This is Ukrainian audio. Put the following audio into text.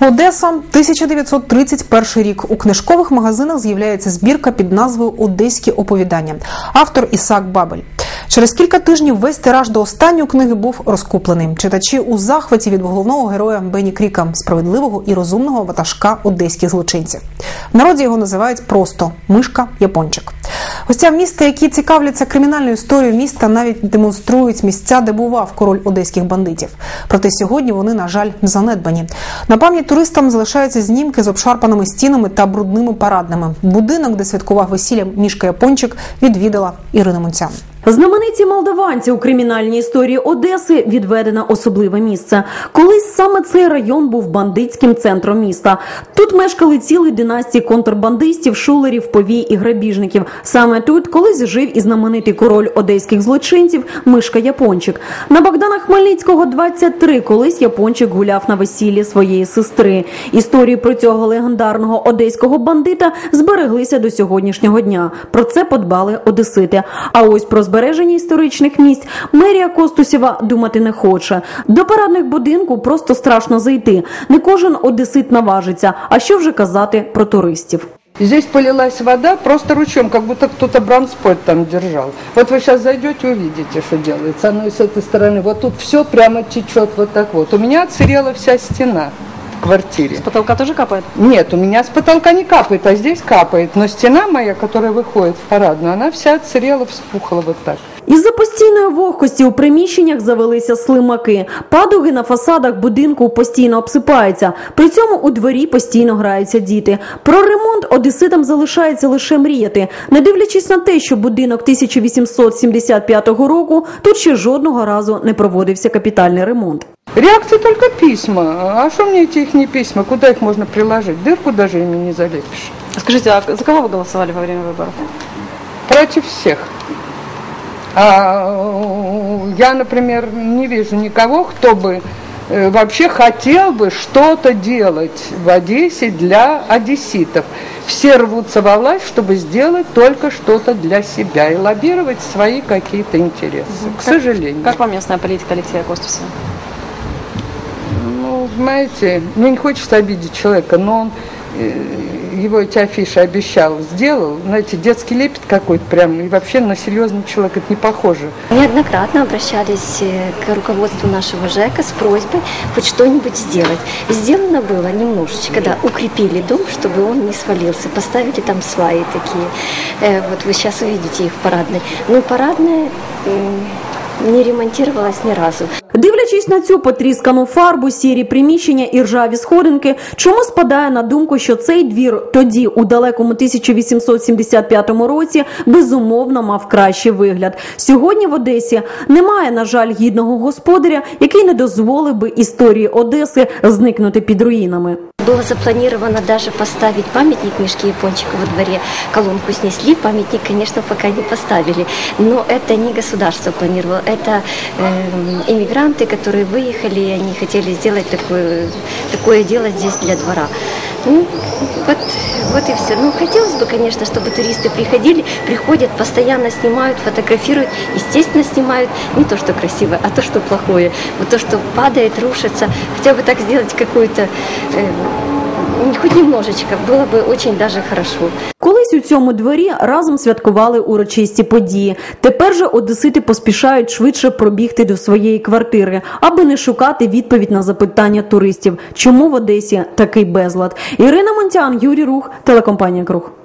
Одеса, 1931 рік. У книжкових магазинах з'являється збірка під назвою Одеські оповідання. Автор Ісак Бабель. Через кілька тижнів весь тираж до останньої книги був розкуплений. Читачі у захваті від головного героя Бені Кріка, справедливого і розумного ватажка одеських злочинців. В народі його називають просто мишка Япончик. Гостям міста, які цікавляться кримінальною історією міста, навіть демонструють місця, де бував король одеських бандитів. Проте сьогодні вони, на жаль, занедбані. На пам'ять туристам залишаються знімки з обшарпаними стінами та брудними парадними. Будинок, де святкував весілля мішка Япончик, відвідала Ірина Мунцян. Знамениті молдаванці у кримінальній історії Одеси відведено особливе місце. Колись саме цей район був бандитським центром міста. Тут мешкали цілі династії контрбандистів, шулерів, повій і грабіжників. Саме тут колись жив і знаменитий король одеських злочинців Мишка Япончик. На Богдана Хмельницького 23 колись Япончик гуляв на весіллі своєї сестри. Історії про цього легендарного одеського бандита збереглися до сьогоднішнього дня. Про це подбали одесити. А ось про збереження історичних місць мерія Костусєва думати не хоче. До парадних будинку просто страшно зайти. Не кожен одесит наважиться. А що вже казати про туристів? Здесь полилась вода просто ручьем, как будто кто-то бронспойт там держал. Вот вы сейчас зайдете, увидите, что делается. Оно и с этой стороны. Вот тут все прямо течет вот так вот. У меня отсырела вся стена в квартире. С потолка тоже капает? Нет, у меня с потолка не капает, а здесь капает. Но стена моя, которая выходит в парадную, она вся отсырела, вспухла вот так. Із-за постійної вогкості у приміщеннях завелися слимаки. Падуги на фасадах будинку постійно обсипаються. При цьому у дворі постійно граються діти. Про ремонт одеситам залишається лише мріяти, не дивлячись на те, що будинок 1875 року тут ще жодного разу не проводився капітальний ремонт. Реакции только письма. А что мне эти их письма? Куда их можно приложить? Дырку даже ими не залепишь. Скажите, а за кого вы голосовали во время выборов? Против всех. А, я, например, не вижу никого, кто бы э, вообще хотел бы что-то делать в Одессе для одесситов. Все рвутся во власть, чтобы сделать только что-то для себя и лоббировать свои какие-то интересы, к сожалению. Как вам местная политика Алексея Костусева? Ну, знаете, мне не хочется обидеть человека, но он э, его эти афиши обещал, сделал. Знаете, детский лепет какой-то прям, и вообще на серьезного человека это не похоже. Неоднократно обращались э, к руководству нашего ЖЭКа с просьбой хоть что-нибудь сделать. Сделано было немножечко, да, укрепили дом, чтобы он не свалился, поставили там сваи такие. Э, вот вы сейчас увидите их в парадной. Ну, парадная не ремонтувалась ні разу. Дивлячись на цю потріскану фарбу, сірі приміщення і ржаві сходинки, чому спадає на думку, що цей двір тоді, у далекому 1875 році, безумовно мав кращий вигляд. Сьогодні в Одесі немає, на жаль, гідного господаря, який не дозволив би історії Одеси зникнути під руїнами. Было запланировано даже поставить памятник Мишке Япончику во дворе. Колонку снесли, памятник, конечно, пока не поставили. Но это не государство планировало, это э, иммигранты, которые выехали, и они хотели сделать такое, такое дело здесь для двора. Ну, вот, вот и все. Ну, хотелось бы, конечно, чтобы туристы приходили, приходят, постоянно снимают, фотографируют, естественно, снимают не то, что красивое, а то, что плохое. Вот то, что падает, рушится. Хотя бы так сделать какую-то... Э, Хоч немножечко, було б дуже даже хорошо. Колись у цьому дворі разом святкували урочисті події. Тепер же одесити поспішають швидше пробігти до своєї квартири, аби не шукати відповідь на запитання туристів, чому в Одесі такий безлад. Ірина Монтян, Юрій Рух, телекомпанія Круг.